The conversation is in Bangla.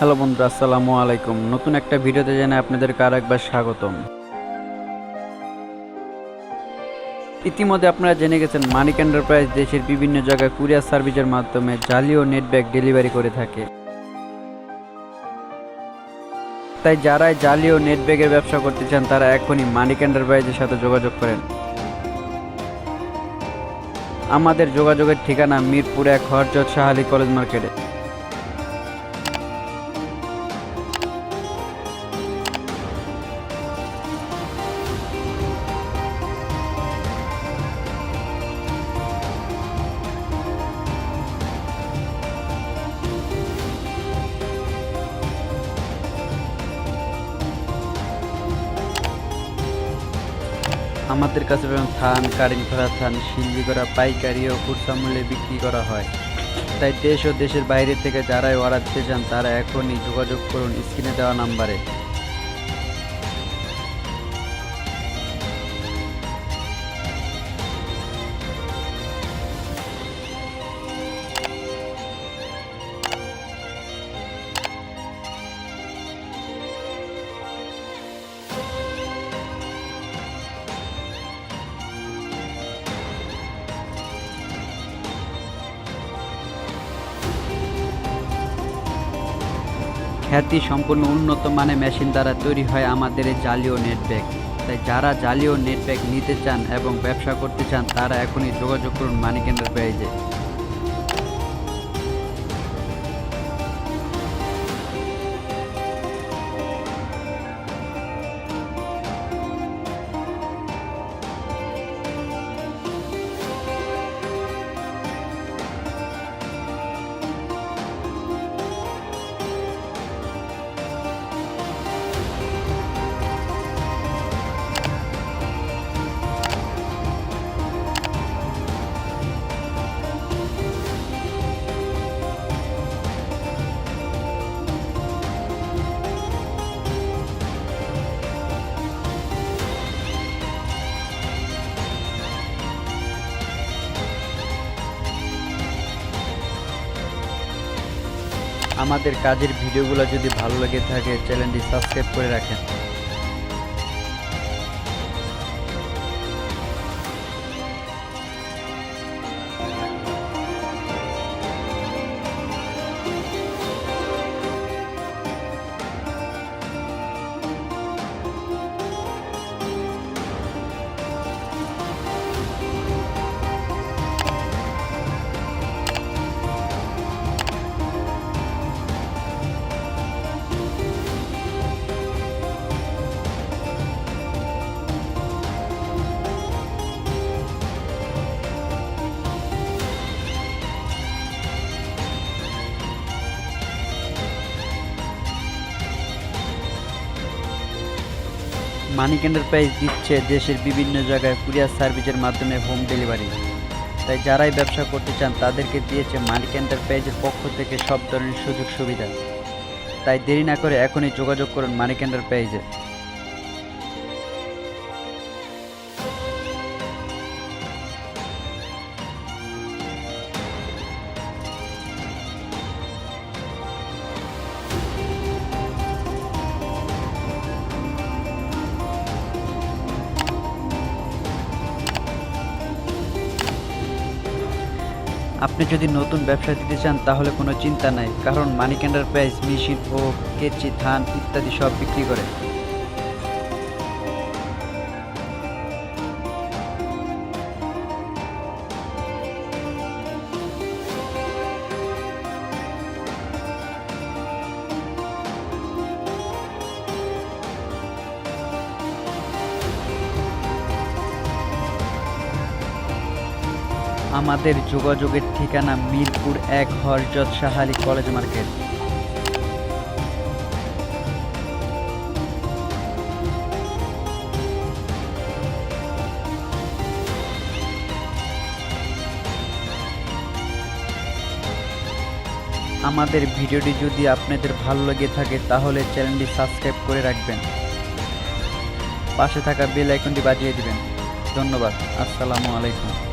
হ্যালো বন্ধুরা, আসসালামু আলাইকুম। নতুন একটা ভিডিওতে জানাই আপনাদেরকে আর একবার স্বাগতম। ইতিমধ্যে আপনারা জেনে গেছেন, মানিক এন্টারপ্রাইজ দেশের বিভিন্ন জায়গায় কুরিয়ার সার্ভিসের মাধ্যমে জালি ও নেট ব্যাগ ডেলিভারি করে থাকে। তাই যারাই জালি ও নেট ব্যাগের ব্যবসা করতে চান, তারা এখনই মানিক এন্টারপ্রাইজের সাথে যোগাযোগ করেন। আমাদের যোগাযোগের ঠিকানা মিরপুর এক হরজত শাহালি কলেজ মার্কেটে। আমাদের কাছে যেমন থান কারিং করা থান শিল্পি করা পাইকারি ও খুচরা মূল্যে বিক্রি করা হয়। তাই দেশ ও দেশের বাইরে থেকে যারাই অর্ডার দিতে চান তারা এখনই যোগাযোগ করুন স্ক্রিনে দেওয়া নাম্বারে। খ্যাতি সম্পূর্ণ উন্নত মানের মেশিন দ্বারা তৈরি হয় আমাদের এই জালীয় নেট ব্যাগ তাই যারা জালীয় নেট ব্যাগ নিতে চান এবং ব্যবসা করতে চান, তারা এখনই যোগাযোগ করুন মানিক এন্টারপ্রাইজে আমাদের কাজের ভিডিওগুলো যদি ভালো লেগে থাকে চ্যানেলটি সাবস্ক্রাইব করে রাখেন। মানিক এন্টারপ্রাইজ দিচ্ছে দেশের বিভিন্ন জায়গায় কুরিয়ার সার্ভিসের মাধ্যমে হোম ডেলিভারি তাই যারাই ব্যবসা করতে চান, তাদেরকে দিয়েছে মানিক প্রাইজের পক্ষ থেকে সব ধরনের সুযোগ সুবিধা তাই দেরি না করে এখনই যোগাযোগ করুন মানিক এন্টারপ্রাইজে আপনি যদি নতুন ব্যবসা দিতে চান, তাহলে কোনো চিন্তা নাই, কারণ মানিক্যান্ডার প্রাইস মেশিন ও কেচি, ধান ইত্যাদি সব বিক্রি করে। আমাদের যোগাযোগের ঠিকানা মিরপুর এক হরজত সাহালি কলেজ মার্কেট। আমাদের ভিডিওটি যদি আপনাদের ভালো লেগে থাকে, তাহলে চ্যানেলটি সাবস্ক্রাইব করে রাখবেন। পাশে থাকা বেল আইকনটি বাজিয়ে দিবেন। ধন্যবাদ। আসসালামু আলাইকুম।